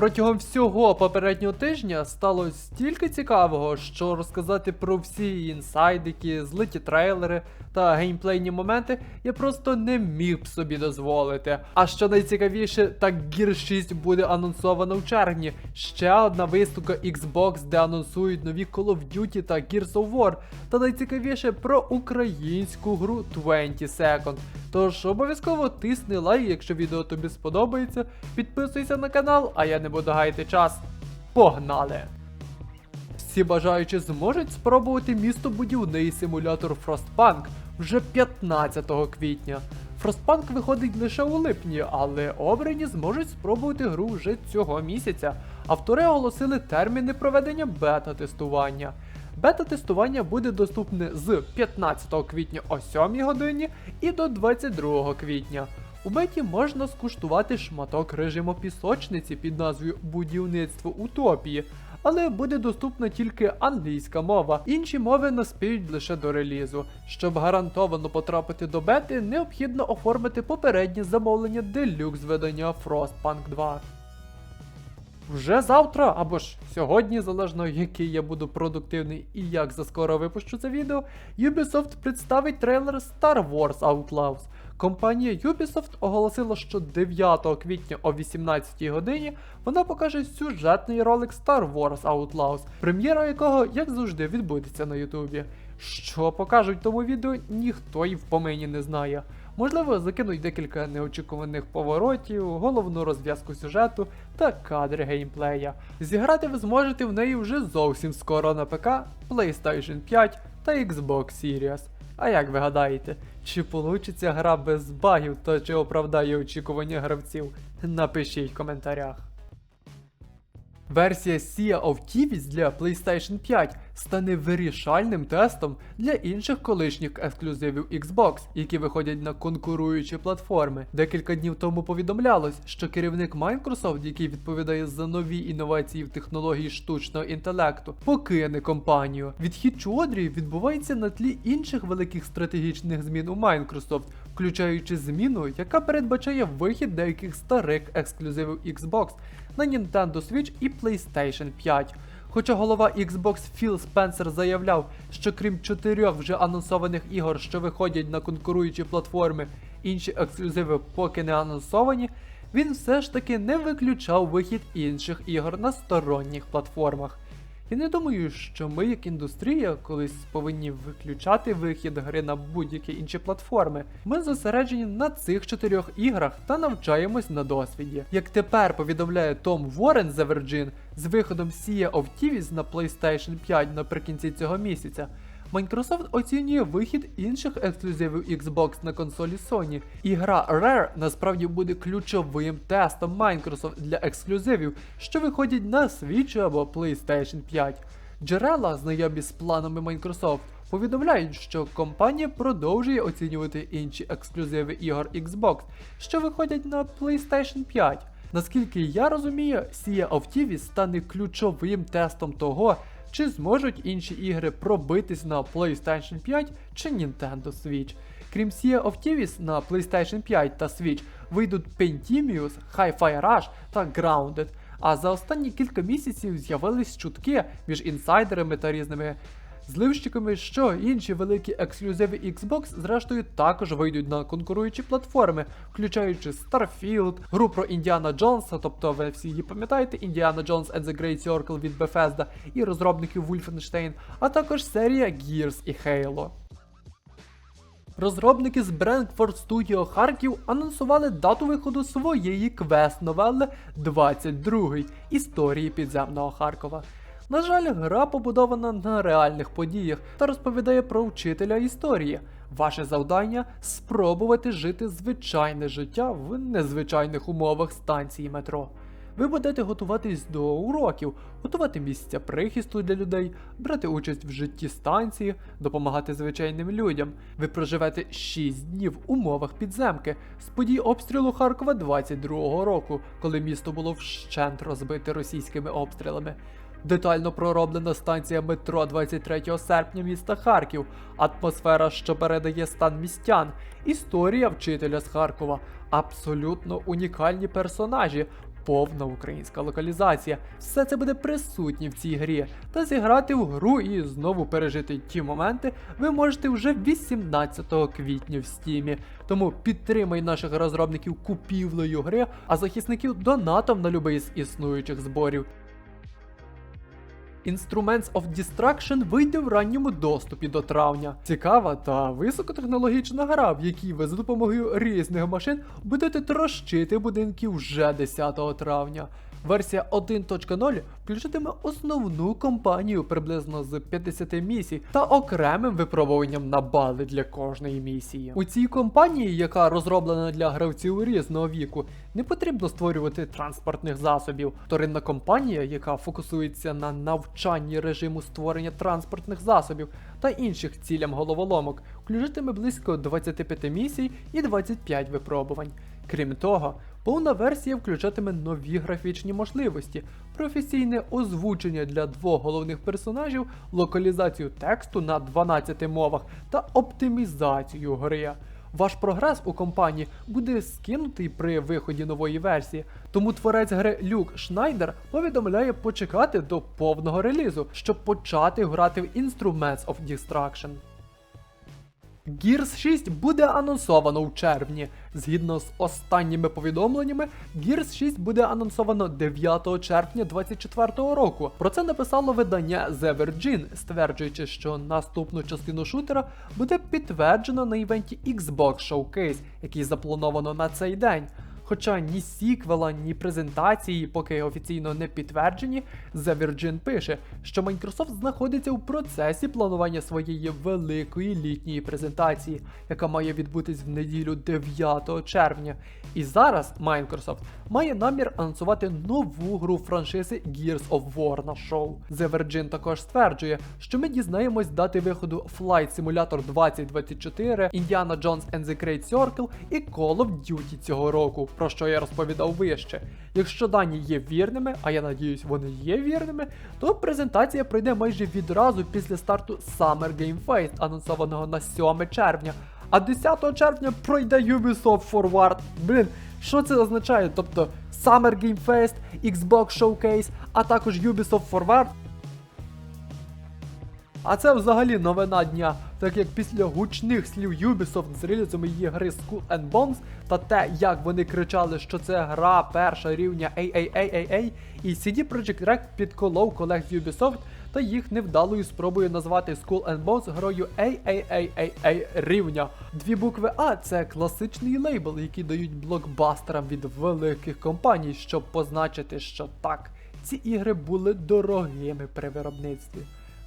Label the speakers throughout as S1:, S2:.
S1: Протягом всього попереднього тижня стало стільки цікавого, що розказати про всі інсайдики, злиті трейлери та геймплейні моменти я просто не міг б собі дозволити. А що найцікавіше, так Gear 6 буде анонсовано в червні. Ще одна виставка Xbox, де анонсують нові Call of Duty та Gears of War. Та найцікавіше про українську гру 20 Second. Тож обов'язково тисни лайк, якщо відео тобі сподобається. Підписуйся на канал, а я не буду гаяти час. Погнали! Всі бажаючі зможуть спробувати містобудівний симулятор Frostpunk вже 15 квітня. Frostpunk виходить лише у липні, але обрані зможуть спробувати гру вже цього місяця. Автори оголосили терміни проведення бета-тестування. Бета-тестування буде доступне з 15 квітня о 7 годині і до 22 квітня. У беті можна скуштувати шматок режиму пісочниці під назвою Будівництво Утопії, але буде доступна тільки англійська мова. Інші мови наспіють лише до релізу. Щоб гарантовано потрапити до бети, необхідно оформити попереднє замовлення делюкс видання Frostpunk 2. Вже завтра або ж сьогодні, залежно який я буду продуктивний і як заскоро випущу це відео, Ubisoft представить трейлер Star Wars Outlaws. Компанія Ubisoft оголосила, що 9 квітня о 18 годині вона покаже сюжетний ролик Star Wars Outlaws, прем'єра якого, як завжди, відбудеться на Ютубі. Що покажуть тому відео, ніхто й в помині не знає. Можливо, закинуть декілька неочікуваних поворотів, головну розв'язку сюжету та кадри геймплея. Зіграти ви зможете в неї вже зовсім скоро на ПК, PlayStation 5 та Xbox Series. А як ви гадаєте, чи получиться гра без багів та чи оправдає очікування гравців? Напишіть в коментарях. Версія Sea of Thieves для PlayStation 5 стане вирішальним тестом для інших колишніх ексклюзивів Xbox, які виходять на конкуруючі платформи. Декілька днів тому повідомлялось, що керівник Microsoft, який відповідає за нові інновації в технології штучного інтелекту, покине компанію. Відхід Чуодрі відбувається на тлі інших великих стратегічних змін у Microsoft, включаючи зміну, яка передбачає вихід деяких старих ексклюзивів Xbox на Nintendo Switch і PlayStation 5. Хоча голова Xbox Філ Спенсер заявляв, що крім чотирьох вже анонсованих ігор, що виходять на конкуруючі платформи, інші ексклюзиви поки не анонсовані, він все ж таки не виключав вихід інших ігор на сторонніх платформах. Я не думаю, що ми, як індустрія, колись повинні виключати вихід гри на будь-які інші платформи. Ми зосереджені на цих чотирьох іграх та навчаємось на досвіді. Як тепер повідомляє Том Ворен за Virgin, з виходом Sea of Thieves на PlayStation 5 наприкінці цього місяця. Microsoft оцінює вихід інших ексклюзивів Xbox на консолі Sony. І гра Rare насправді буде ключовим тестом Microsoft для ексклюзивів, що виходять на Switch або PlayStation 5. Джерела, знайомі з планами Microsoft, повідомляють, що компанія продовжує оцінювати інші ексклюзиви ігор Xbox, що виходять на PlayStation 5. Наскільки я розумію, Sea of Thieves стане ключовим тестом того, чи зможуть інші ігри пробитись на PlayStation 5 чи Nintendo Switch. Крім Sea of Thieves на PlayStation 5 та Switch вийдуть Pentimius, Hi-Fi Rush та Grounded. А за останні кілька місяців з'явились чутки між інсайдерами та різними зливщиками, що інші великі ексклюзиви Xbox зрештою також вийдуть на конкуруючі платформи, включаючи Starfield, гру про Індіана Джонса, тобто ви всі її пам'ятаєте, Індіана Джонс and the Great Circle від Bethesda і розробників Wolfenstein, а також серія Gears і Halo. Розробники з Brentford Studio Харків анонсували дату виходу своєї квест-новели 22 історії підземного Харкова. На жаль, гра побудована на реальних подіях та розповідає про вчителя історії. Ваше завдання спробувати жити звичайне життя в незвичайних умовах станції метро. Ви будете готуватись до уроків, готувати місця прихисту для людей, брати участь в житті станції, допомагати звичайним людям. Ви проживете 6 днів в умовах підземки з подій обстрілу Харкова 22-го року, коли місто було вщент розбите російськими обстрілами. Детально пророблена станція метро 23 серпня міста Харків, атмосфера, що передає стан містян, історія вчителя з Харкова, абсолютно унікальні персонажі, повна українська локалізація. Все це буде присутнє в цій грі. Та зіграти в гру і знову пережити ті моменти ви можете вже 18 квітня в стімі. Тому підтримай наших розробників купівлею гри, а захисників донатом на любий з існуючих зборів. Instruments of Destruction вийде в ранньому доступі до травня. Цікава та високотехнологічна гра, в якій ви за допомогою різних машин будете трощити будинки вже 10 травня. Версія 1.0 включатиме основну кампанію приблизно з 50 місій та окремим випробуванням на бали для кожної місії. У цій кампанії, яка розроблена для гравців різного віку, не потрібно створювати транспортних засобів. Вторинна кампанія, яка фокусується на навчанні режиму створення транспортних засобів та інших цілям головоломок, включатиме близько 25 місій і 25 випробувань. Крім того, повна версія включатиме нові графічні можливості, професійне озвучення для двох головних персонажів, локалізацію тексту на 12 мовах та оптимізацію гри. Ваш прогрес у компанії буде скинутий при виході нової версії, тому творець гри Люк Шнайдер повідомляє почекати до повного релізу, щоб почати грати в Instruments of Destruction. Gears 6 буде анонсовано в червні. Згідно з останніми повідомленнями, Gears 6 буде анонсовано 9 червня 2024 року. Про це написало видання The Virgin, стверджуючи, що наступну частину шутера буде підтверджено на івенті Xbox Showcase, який заплановано на цей день. Хоча ні сіквела, ні презентації поки офіційно не підтверджені, The Virgin пише, що Microsoft знаходиться у процесі планування своєї великої літньої презентації, яка має відбутись в неділю 9 червня. І зараз Microsoft має намір анонсувати нову гру франшизи Gears of War на шоу. The Virgin також стверджує, що ми дізнаємось дати виходу Flight Simulator 2024, Indiana Jones and the Great Circle і Call of Duty цього року, про що я розповідав вище. Якщо дані є вірними, а я надіюсь, вони є вірними, то презентація пройде майже відразу після старту Summer Game Fest, анонсованого на 7 червня. А 10 червня пройде Ubisoft Forward. Блін, що це означає? Тобто Summer Game Fest, Xbox Showcase, а також Ubisoft Forward. А це взагалі новина дня, так як після гучних слів Ubisoft з релізом її гри Skull and Bones та те, як вони кричали, що це гра перша рівня AAAAA, і CD Projekt Red підколов колег з Ubisoft та їх невдалою спробою назвати Skull and Bones грою AAAAA рівня. Дві букви А це класичний лейбл, який дають блокбастерам від великих компаній, щоб позначити, що так, ці ігри були дорогими при виробництві.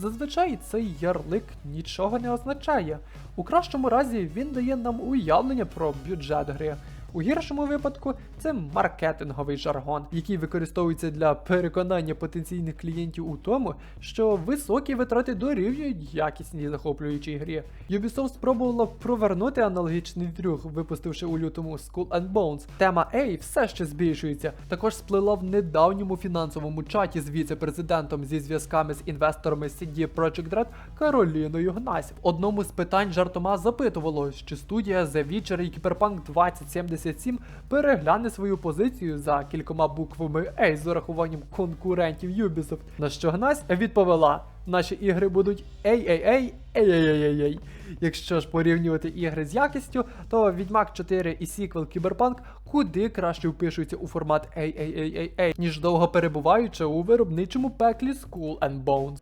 S1: Зазвичай цей ярлик нічого не означає. У кращому разі він дає нам уявлення про бюджет гри. У гіршому випадку це маркетинговий жаргон, який використовується для переконання потенційних клієнтів у тому, що високі витрати дорівнюють якісній захоплюючій грі. Ubisoft спробувала провернути аналогічний трюк, випустивши у лютому Skull and Bones. Тема A все ще збільшується. Також сплила в недавньому фінансовому чаті з віце-президентом зі зв'язками з інвесторами CD Projekt Red Кароліною Гнась. В одному з питань жартома запитувало, чи студія The Witcher і Cyberpunk 2077 перегляне свою позицію за кількома буквами A з урахуванням конкурентів Ubisoft. На що Гнась відповіла: наші ігри будуть ей-ей-ей. Якщо ж порівнювати ігри з якістю, то Відьмак 4 і сіквел Cyberpunk куди краще впишуються у формат ей-ей-ей-ей-ей, ніж довго перебуваючи у виробничому пеклі Skull and Bones.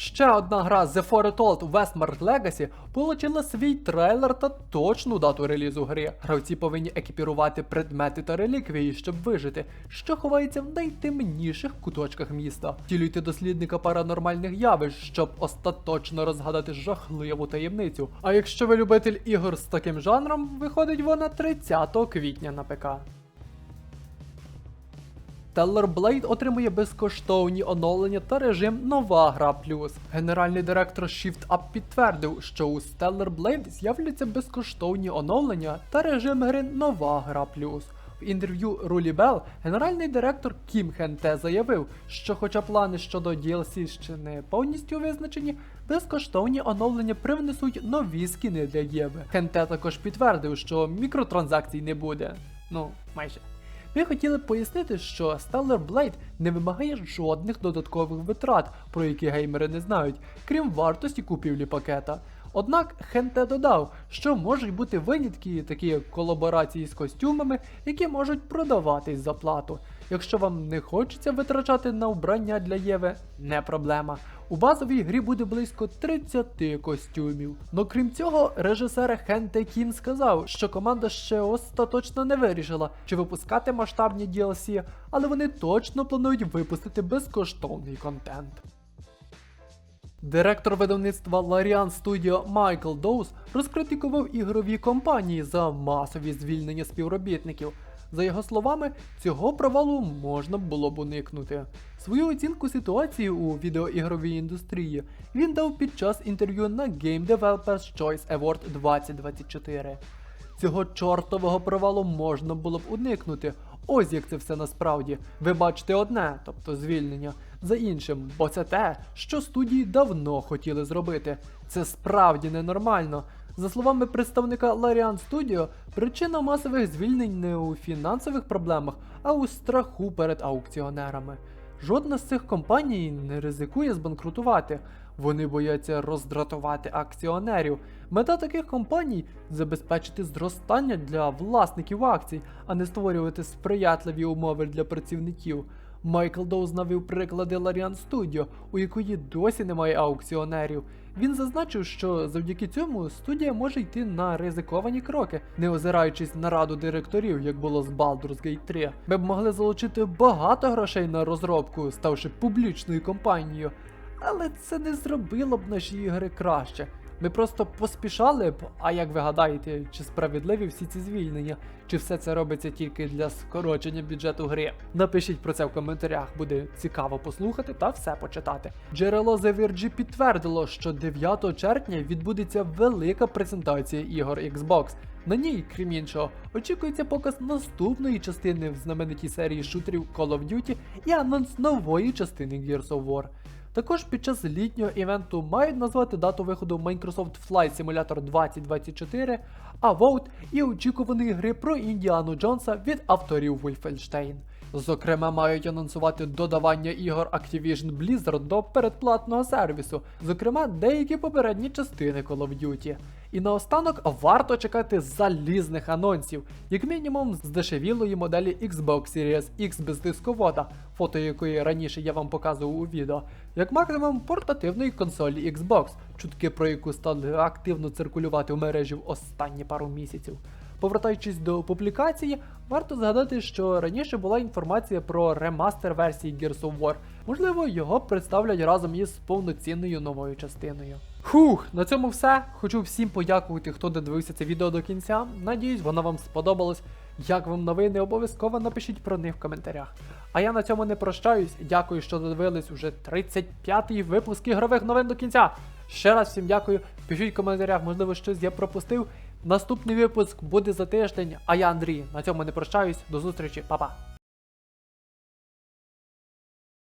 S1: Ще одна гра The Foretold Westmark Legacy получила свій трейлер та точну дату релізу гри. Гравці повинні екіпірувати предмети та реліквії, щоб вижити, що ховається в найтемніших куточках міста. Тілюйте дослідника паранормальних явищ, щоб остаточно розгадати жахливу таємницю. А якщо ви любитель ігор з таким жанром, виходить вона 30 квітня на ПК. Stellar Blade отримує безкоштовні оновлення та режим Нова гра плюс. Генеральний директор ShiftUp підтвердив, що у Stellar Blade з'являться безкоштовні оновлення та режим гри Нова гра плюс. В інтерв'ю Рулі Белл генеральний директор Кім Хенте заявив, що хоча плани щодо DLC ще не повністю визначені, безкоштовні оновлення привнесуть нові скіни для Єви. Хенте також підтвердив, що мікротранзакцій не буде. Ну, майже. Ми хотіли пояснити, що Stellar Blade не вимагає жодних додаткових витрат, про які геймери не знають, крім вартості купівлі пакета. Однак Хенте додав, що можуть бути винятки, такі як колаборації з костюмами, які можуть продаватись за плату. Якщо вам не хочеться витрачати на вбрання для Єви, не проблема. У базовій грі буде близько 30 костюмів. Но крім цього, режисер Хенте Кін сказав, що команда ще остаточно не вирішила, чи випускати масштабні DLC, але вони точно планують випустити безкоштовний контент. Директор видавництва Larian Studio Майкл Доус розкритикував ігрові компанії за масові звільнення співробітників. За його словами, цього провалу можна було б уникнути. Свою оцінку ситуації у відеоігровій індустрії він дав під час інтерв'ю на Game Developers Choice Award 2024. Цього чортового провалу можна було б уникнути. Ось як це все насправді. Ви бачите одне, тобто звільнення, за іншим, бо це те, що студії давно хотіли зробити. Це справді ненормально. За словами представника Larian Studio, причина масових звільнень не у фінансових проблемах, а у страху перед аукціонерами. Жодна з цих компаній не ризикує збанкрутувати. Вони бояться роздратувати акціонерів. Мета таких компаній забезпечити зростання для власників акцій, а не створювати сприятливі умови для працівників. Майкл Доуз навів приклади Larian Studio, у якої досі немає аукціонерів. Він зазначив, що завдяки цьому студія може йти на ризиковані кроки, не озираючись на раду директорів, як було з Baldur's Gate 3. Ми б могли залучити багато грошей на розробку, ставши публічною компанією. Але це не зробило б наші ігри краще. Ми просто поспішали б, а як ви гадаєте, чи справедливі всі ці звільнення, чи все це робиться тільки для скорочення бюджету гри? Напишіть про це в коментарях, буде цікаво послухати та все почитати. Джерело The Verge підтвердило, що 9 червня відбудеться велика презентація ігор Xbox. На ній, крім іншого, очікується показ наступної частини в знаменитій серії шутерів Call of Duty і анонс нової частини Gears of War. Також під час літнього івенту мають назвати дату виходу Microsoft Flight Simulator 2024, а Vote і очікуваної гри про Індіану Джонса від авторів Wolfenstein. Зокрема, мають анонсувати додавання ігор Activision Blizzard до передплатного сервісу, зокрема деякі попередні частини Call of Duty. І наостанок варто чекати залізних анонсів, як мінімум з дешевілої моделі Xbox Series X без дисковода, фото якої раніше я вам показував у відео, як максимум портативної консолі Xbox, чутки про яку стали активно циркулювати в мережі в останні пару місяців. Повертаючись до публікації, варто згадати, що раніше була інформація про ремастер версії Gears of War. Можливо, його представлять разом із повноцінною новою частиною. Фух, на цьому все. Хочу всім подякувати, хто додивився це відео до кінця. Надіюсь, воно вам сподобалось. Як вам новини, обов'язково напишіть про них в коментарях. А я на цьому не прощаюсь. Дякую, що додивились уже 35-й випуск ігрових новин до кінця. Ще раз всім дякую. Пишіть в коментарях, можливо, щось я пропустив. Наступний випуск буде за тиждень. А я Андрій. На цьому не прощаюсь. До зустрічі, Па-па.